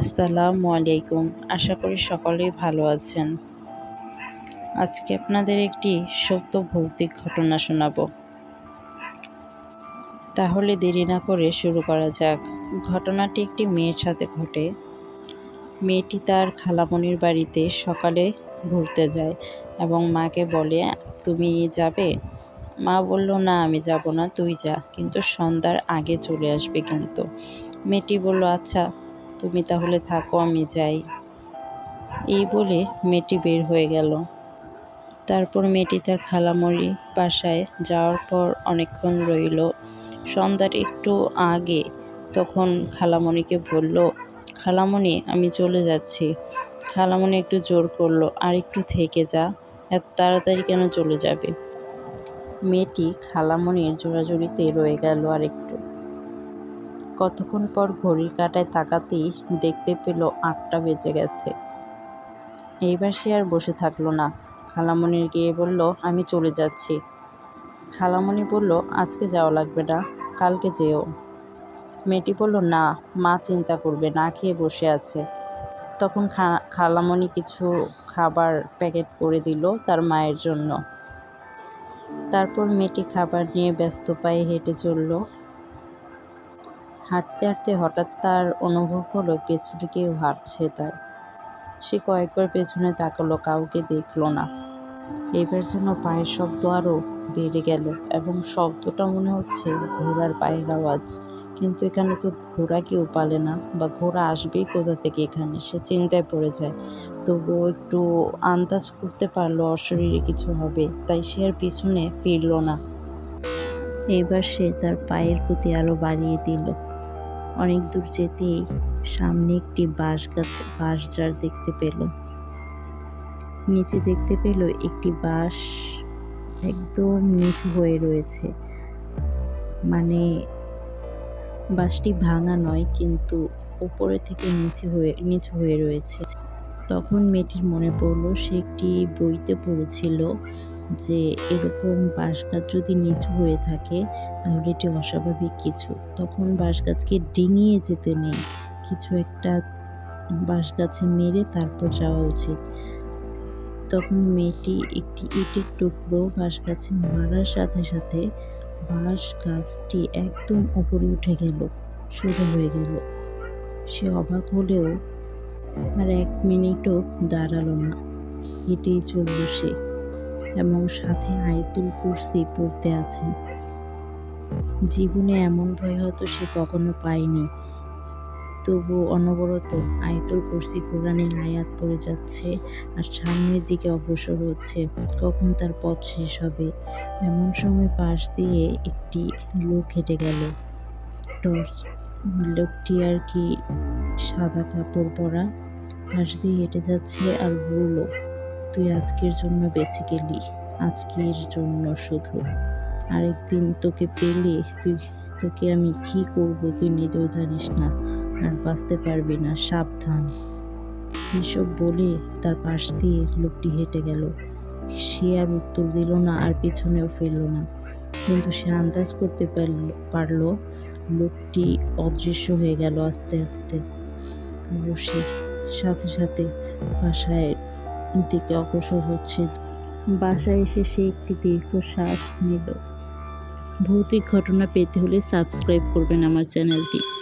আসসালামু আলাইকুম। আশা করি সকলেই ভালো আছেন। আজকে আপনাদের একটি সত্য ভৌতিক ঘটনা শোনাব। তাহলে দেরি না করে শুরু করা যাক। ঘটনাটি একটি মেয়ের সাথে ঘটে। মেয়েটি তার খালামণির বাড়িতে সকালে ঘুরতে যায় এবং মাকে বলে, তুমি যাবে? মা বলল, না, আমি যাব না, তুই যা। কিন্তু সন্ধ্যার আগে চলে আসবে কিন্তু। মেয়েটি বলল আচ্ছা তুমি তাহলে থাকো, আমি যাই। এই বলে মেয়েটি বের হয়ে গেল। তারপর মেয়েটি তার খালামণি বাসায় যাওয়ার পর অনেকক্ষণ রইল। সন্ধ্যার একটু আগে তখন খালামণিকে বলল খালামণি আমি চলে যাচ্ছি। খালামণি একটু জোর করল, আর একটু থেকে যা, এত তাড়াতাড়ি কেন চলে যাবে? মেয়েটি খালামণির জোড়াজুড়িতে রয়ে গেল আর একটু কতক্ষণ পর ঘড়ির কাঁটায় তাকাতেই দেখতে পেল আটটা বেজে গেছে। এইবার সে আর বসে থাকল না। খালামণির গিয়ে বলল, আমি চলে যাচ্ছি। খালামণি বলল, আজকে যাওয়া লাগবে না, কালকে যেও। মেয়েটি বলল, না, মা চিন্তা করবে না, খেয়ে বসে আছে। তখন খালামণি কিছু খাবার প্যাকেট করে দিল তার মায়ের জন্য। তারপর মেয়েটি খাবার নিয়ে ব্যস্ত পায়ে হেঁটে চলল। হাঁটতে হাঁটতে হঠাৎ তার অনুভব হলো পেছনে কেউ হাঁটছে তার। সে কয়েকবার পেছনে তাকালো, কাউকে দেখল না। এবার যেন পায়ের শব্দ আরও বেড়ে গেল এবং শব্দটা মনে হচ্ছে ঘোড়ার পায়ের আওয়াজ। কিন্তু এখানে তো ঘোড়া কেউ পালে না বা ঘোড়া আসবেই কোথা থেকে এখানে? সে চিন্তায় পড়ে যায়। তবুও একটু আন্দাজ করতে পারল অশরীরে কিছু হবে, তাই সে আর পিছনে ফিরল না। এবার সে তার পায়ের প্রতি আরও বাড়িয়ে দিল। অনেক দূর যেতেই সামনে একটি বাঁশ গাছ, বাঁশ ঝাড় দেখতে পেল। নিচে দেখতে পেল একটি বাঁশ একদম নিচু হয়ে রয়েছে। মানে বাঁশটি ভাঙা নয়, কিন্তু উপরে থেকে নিচু হয়ে নিচু হয়ে রয়েছে। তখন মেয়েটির মনে পড়ল, সে একটি বইতে পড়েছিল যে, এরকম বাঁশ গাছ যদি নিচু হয়ে থাকে, তাহলে এটি অস্বাভাবিক কিছু। তখন বাঁশ গাছকে ডিঙিয়ে যেতে নেই। কিছু একটা বাঁশ গাছে মেরে তারপর যাওয়া উচিত। তখন মেয়েটি একটি ইটের টুকরো বাঁশ গাছে মারার সাথে সাথে বাঁশ গাছটি একদম উপরে উঠে গেল, সোজা হয়ে গেল। সে অবাক হলেও আর এক মিনিটও দাঁড়াল না। হেঁটেই চলল সে এবং সাথে আয়তুল কুরসি পড়তে আছেন। জীবনে এমন ভয় হয়তো সে কখনো পায়নি। তবু অনবরত আয়তুল কুরসি কোরআনের আয়াত পড়ে যাচ্ছে আর সামনের দিকে অগ্রসর হচ্ছে। কখন তার পথ শেষ হবে? এমন সময় পাশ দিয়ে একটি লোক হেঁটে গেল। টর্চ লোকটি আর কি সাদা কাপড় পরা। পাশ দিয়ে হেঁটে যাচ্ছে আর বলল, তুই আজকের জন্য বেঁচে গেলি। আজকের জন্য শুধু। আরেকদিন তোকে পেলে তুই, তোকে আমি কী করব তুই নিজেও জানিস না। আর বাঁচতে পারবি না, সাবধান। এসব বলে তার পাশ দিয়ে লোকটি হেঁটে গেল। সে আর উত্তর দিল না আর পেছনেও ফেলল না। কিন্তু সে আন্দাজ করতে পারল লোকটি অদৃশ্য হয়ে গেল আস্তে আস্তে। বসে সাথে সাথে বাসায় দিকে অগ্রসর হচ্ছে। বাসায় এসে সে একটি দীর্ঘ দীর্ঘশ্বাস নিল। ভৌতিক ঘটনা পেতে হলে সাবস্ক্রাইব করবেন আমার চ্যানেলটি।